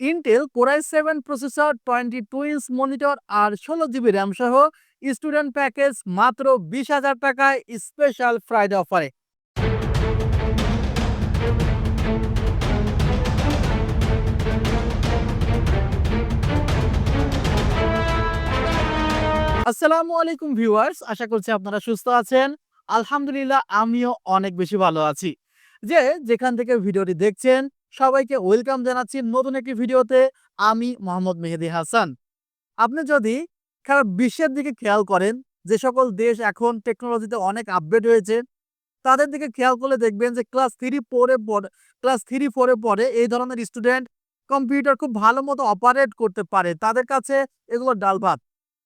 Intel core i seven processor twenty two inch monitor আর ষোলো GB RAM সহ student package মাত্র বিশ হাজার টাকায় স্পেশাল ফ্রাইডে অফারে আসসালামু আলাইকুম ভিউয়ার্স আশা করছি আপনারা সুস্থ আছেন। আলহামদুলিল্লাহ, আমিও অনেক বেশি ভালো আছি। যে যেখান থেকে ভিডিওটি দেখছেন সবাইকে ওয়েলকাম জানাচ্ছি নতুন একটি ভিডিওতে। আমি মোহাম্মদ মেহেদি হাসান। আপনি যদি সারা বিশ্বের দিকে খেয়াল করেন, যে সকল দেশ এখন টেকনোলজিতে অনেক আপডেট হয়েছে, তাদের দিকে খেয়াল করলে দেখবেন যে ক্লাস থ্রি ফোরে পড়ে ক্লাস থ্রি ফোরে পরে এই ধরনের স্টুডেন্ট কম্পিউটার খুব ভালো মতো অপারেট করতে পারে, তাদের কাছে এগুলো ডাল ভাত।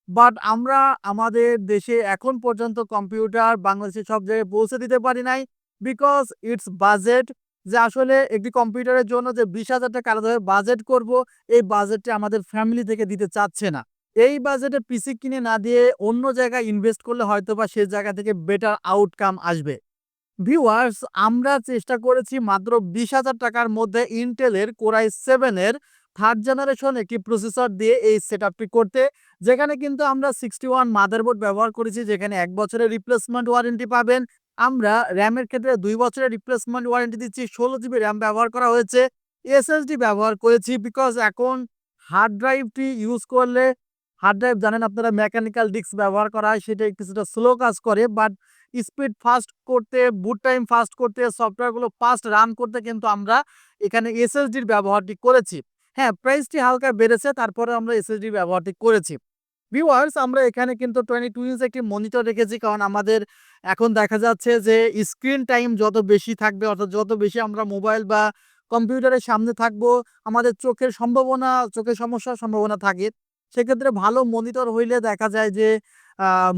বাট আমরা আমাদের দেশে এখন পর্যন্ত কম্পিউটার বাংলাদেশে সব জায়গায় পৌঁছে দিতে পারি নাই বিকজ ইটস বাজেট যে আসলে একটি কম্পিউটারের জন্য যে বিশ হাজার টাকা আলাদাভাবে বাজেট করব, এই বাজেটটা আমাদের ফ্যামিলি থেকে দিতে চাচ্ছে না। এই বাজেটে পিসি কিনে না দিয়ে অন্য জায়গায় ইনভেস্ট করলে হয়তো বা সেই জায়গা থেকে বেটার আউটকাম আসবে। ভিউয়ার্স আমরা চেষ্টা করেছি মাত্র বিশ হাজার টাকার মধ্যে ইন্টেলের কোরাই সেভেনের থার্ড জেনারেশন একটি প্রসেসর দিয়ে এই সেট করতে, যেখানে কিন্তু আমরা সিক্সটি ওয়ান মাদারবোর্ড ব্যবহার করেছি, যেখানে এক বছরের রিপ্লেসমেন্ট ওয়ারেন্টি পাবেন আমরা র্যামের ক্ষেত্রে দুই বছরের রিপ্লেসমেন্ট ওয়ারেন্টি দিচ্ছি, ষোলো জিবি র্যাম ব্যবহার করা হয়েছে এসএসডি ব্যবহার করেছি বিকজ এখন হার্ড ড্রাইভটি ইউজ করলে হার্ড ড্রাইভ জানেন আপনারা মেকানিক্যাল ডিস্ক ব্যবহার করা হয়, সেটা কিছুটা স্লো কাজ করে বাট স্পিড ফাস্ট করতে বুট টাইম ফাস্ট করতে সফটওয়্যারগুলো ফাস্ট রান করতে কিন্তু আমরা এখানে এসএসডির ব্যবহারটি করেছি। হ্যাঁ প্রাইসটি হালকা বেড়েছে, তারপরে আমরা এসএসডি ব্যবহারটি করেছি। ভিউয়ার্স আমরা এখানে কিন্তু টোয়েন্টি টু ইঞ্চ একটি মনিটর রেখেছি। কারণ আমাদের এখন দেখা যাচ্ছে যে স্ক্রিন টাইম যত বেশি থাকবে, অর্থাৎ যত বেশি আমরা মোবাইল বা কম্পিউটারের সামনে থাকব, আমাদের চোখের সম্ভাবনা, চোখের সমস্যার সম্ভাবনা থাকে। সেক্ষেত্রে ভালো মনিটর হইলে দেখা যায় যে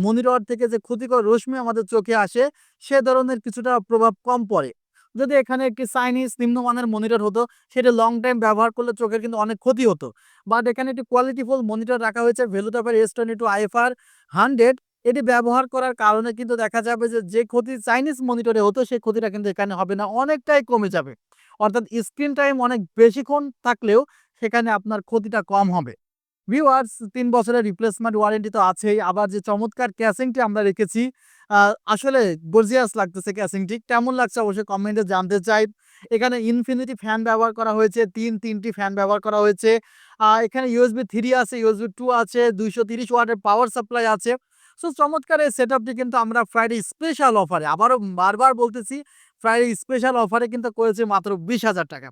মনিটর থেকে যে ক্ষতিকর রশ্মি আমাদের চোখে আসে, সে ধরনের কিছুটা প্রভাব কম পড়ে। যদি এখানে একটি চাইনিজ নিম্নমানের মনিটর হতো, সেটা লং টাইম ব্যবহার করলে চোখের কিন্তু অনেক ক্ষতি হতো। বাট এখানে একটি কোয়ালিটিফুল মনিটর রাখা হয়েছে ভেলুটাপের S twenty two IFR hundred এটি ব্যবহার করার কারণে কিন্তু দেখা যাবে যে যে ক্ষতি চাইনিজ মনিটরে হতো, সেই ক্ষতিটা কিন্তু এখানে হবে না, অনেকটাই কমে যাবে। অর্থাৎ স্ক্রিন টাইম অনেক বেশিক্ষণ থাকলেও সেখানে আপনার ক্ষতিটা কম হবে। ভিউয়ার্স তিন বছরের রিপ্লেসমেন্ট ওয়ারেন্টি তো আছেই। আবার যে চমৎকার ক্যাসিংটি আমরা রেখেছি আসলে গর্জিয়াস লাগতেছে ক্যাসিংটি কেমন লাগছে অবশ্যই কমেন্টে জানতে চাই। এখানে ইনফিনিটি ফ্যান ব্যবহার করা হয়েছে, তিন, তিনটি ফ্যান ব্যবহার করা হয়েছে। এখানে ইউএসবি থ্রি আছে ইউএসবি টু আছে, দুইশো তিরিশ ওয়াটের পাওয়ার সাপ্লাই আছে। সো চমৎকার এই সেট কিন্তু আমরা ফ্রাইডে স্পেশাল অফারে আবারও বারবার বলতেছি ফ্রাইডে স্পেশাল অফারে কিন্তু করেছে মাত্র বিশ হাজার টাকা।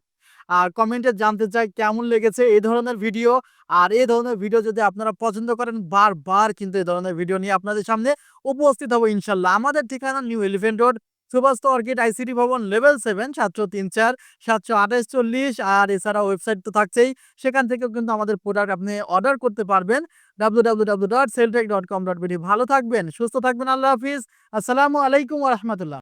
আর কমেন্টে জানতে চাই কেমন লেগেছে এই ধরনের ভিডিও আর এই ধরনের ভিডিও যদি আপনারা পছন্দ করেন, বারবার কিন্তু এই ধরনের ভিডিও নিয়ে আপনাদের সামনে উপস্থিত হব ইনশাল্লাহ। আমাদের ঠিকানা new elephant road সুভাস্ত orchid ICT ভবন লেভেল সেভেন সাতশো তিন চার, সাতশো আঠাশ চল্লিশ। আর এছাড়া ওয়েবসাইট তো থাকছেই, সেখান থেকেও কিন্তু আমাদের প্রোডাক্ট আপনি অর্ডার করতে পারবেন। W W W dot Celltech dot com dot ভালো থাকবেন, সুস্থ থাকবেন, আল্লাহ হাফিজ। আসসালামু আলাইকুম রহমতুল্লাহ।